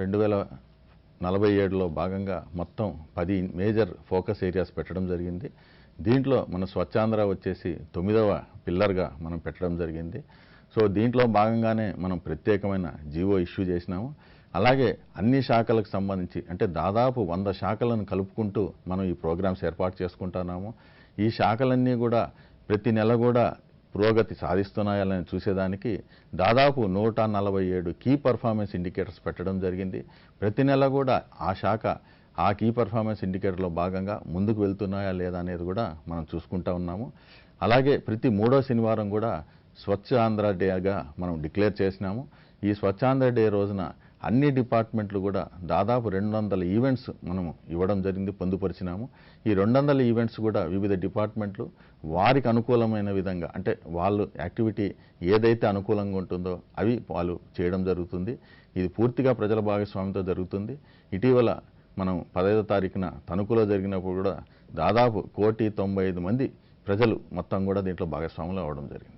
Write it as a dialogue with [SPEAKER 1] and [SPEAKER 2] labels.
[SPEAKER 1] రెండు వేల నలభై ఏడులో భాగంగా మొత్తం పది మేజర్ ఫోకస్ ఏరియాస్ పెట్టడం జరిగింది. దీంట్లో మన స్వచ్ఛాంధ్ర వచ్చేసి తొమ్మిదవ పిల్లర్గా మనం పెట్టడం జరిగింది. సో దీంట్లో భాగంగానే మనం ప్రత్యేకమైన జీవో ఇష్యూ చేసినాము. అలాగే అన్ని శాఖలకు సంబంధించి అంటే దాదాపు వంద శాఖలను కలుపుకుంటూ మనం ఈ ప్రోగ్రామ్స్ ఏర్పాటు చేసుకుంటున్నాము. ఈ శాఖలన్నీ కూడా ప్రతి నెల కూడా పురోగతి సాధిస్తున్నాయాలని చూసేదానికి దాదాపు నూట నలభై ఏడు కీ పర్ఫార్మెన్స్ ఇండికేటర్స్ పెట్టడం జరిగింది. ప్రతి నెల కూడా ఆ శాఖ ఆ కీ పర్ఫార్మెన్స్ ఇండికేటర్లో భాగంగా ముందుకు వెళ్తున్నాయా లేదా అనేది కూడా మనం చూసుకుంటా ఉన్నాము. అలాగే ప్రతి మూడో శనివారం కూడా స్వచ్ఛ ఆంధ్ర డేగా మనం డిక్లేర్ చేసినాము. ఈ స్వచ్ఛాంధ్ర డే రోజున అన్ని డిపార్ట్మెంట్లు కూడా దాదాపు రెండు వందల ఈవెంట్స్ మనము ఇవ్వడం జరిగింది పొందుపరిచినాము. ఈ రెండు వందల ఈవెంట్స్ కూడా వివిధ డిపార్ట్మెంట్లు వారికి అనుకూలమైన విధంగా అంటే వాళ్ళు యాక్టివిటీ ఏదైతే అనుకూలంగా ఉంటుందో అవి వాళ్ళు చేయడం జరుగుతుంది. ఇది పూర్తిగా ప్రజల భాగస్వామ్యంతో జరుగుతుంది. ఇటీవల మనం పదహైదో తారీఖున తణుకులో జరిగినప్పుడు కూడా దాదాపు కోటి తొంభై ఐదు మంది ప్రజలు మొత్తం కూడా దీంట్లో భాగస్వాములు అవ్వడం జరిగింది.